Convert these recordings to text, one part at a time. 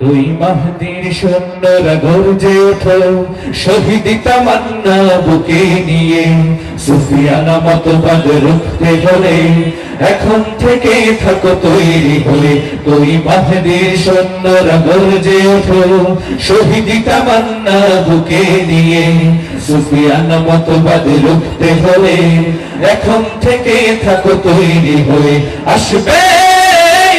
তুই মাহদির সৈন্যরা গর্জে ওঠো, শহীদ তামান্না বুকে নিয়ে। সুফিয়ানা মতবাদ রুখতে হলে, এখন থেকে থাকো তৈরি হয়ে তুই মাহদির সৈন্যরা গর্জে ওঠো, শহীদ তামান্না বুকে নিয়ে। সুফিয়ানা মতবাদ রুখতে হলে, এখন থেকে থাকো তৈরি হয়ে আসবে এই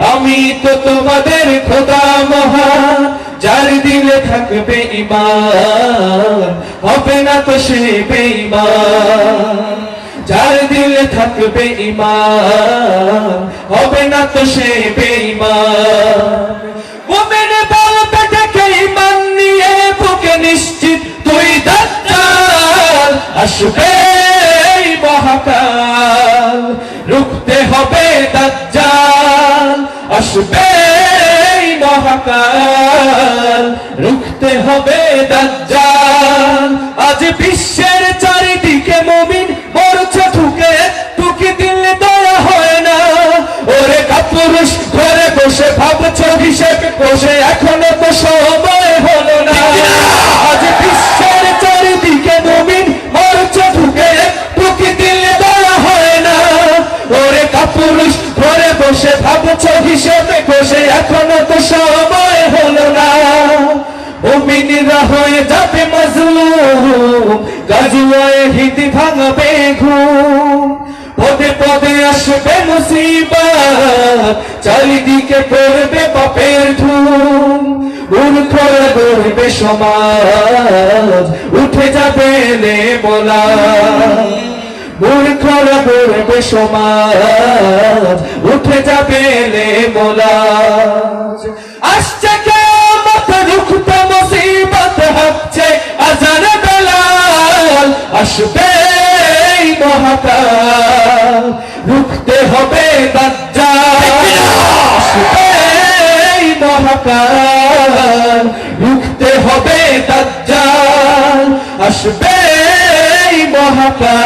আমি তো তোমাদের খোদা মহান, যার দিলে থাকবে ইমান হবে না তো সে বেঈমান। যার দিলে থাকবে ইমান হবে না তো সে বেঈমান। নিয়ে নিশ্চিত তুই দাজ্জাল, আসবে মহাকাল রুখতে হবে দাজ্জাল। আজ বিশ্বের চারিদিকে মুমিন, মরছে ঢুকে, টুকি দিলে দয়া হয় না। ওরে কাপুরুষ, ঘরে বসে ভাবছ হিসেব, বসে এখনও তো সময় হলো না। আজ বিশ্বের চারিদিকে মুমিন, মরছে ঢুকে, টুকি দিলে দয়া হয় না। ওরে কাপুরুষ হিসেবে বসে এখনও তো সময় হলো না। হয়ে যাবে গাজুয়ায় হিতি ভাঙবে পদে পদে আসবে চারিদিকে পড়বে পাপের ধুম। মূর্খরা গড়বে সমাজ, উঠে যাবে নে বলা গড়বে সমাজ, উঠে যাবে লে মোলা আসছে কে মত রুখতে মুসিবত হচ্ছে, আজান বেলাল, আসবে মহাকাল। রুখতে হবে দাজ্জা আসবে মহাকাল। রুখতে হবে আসবে মহাকাল।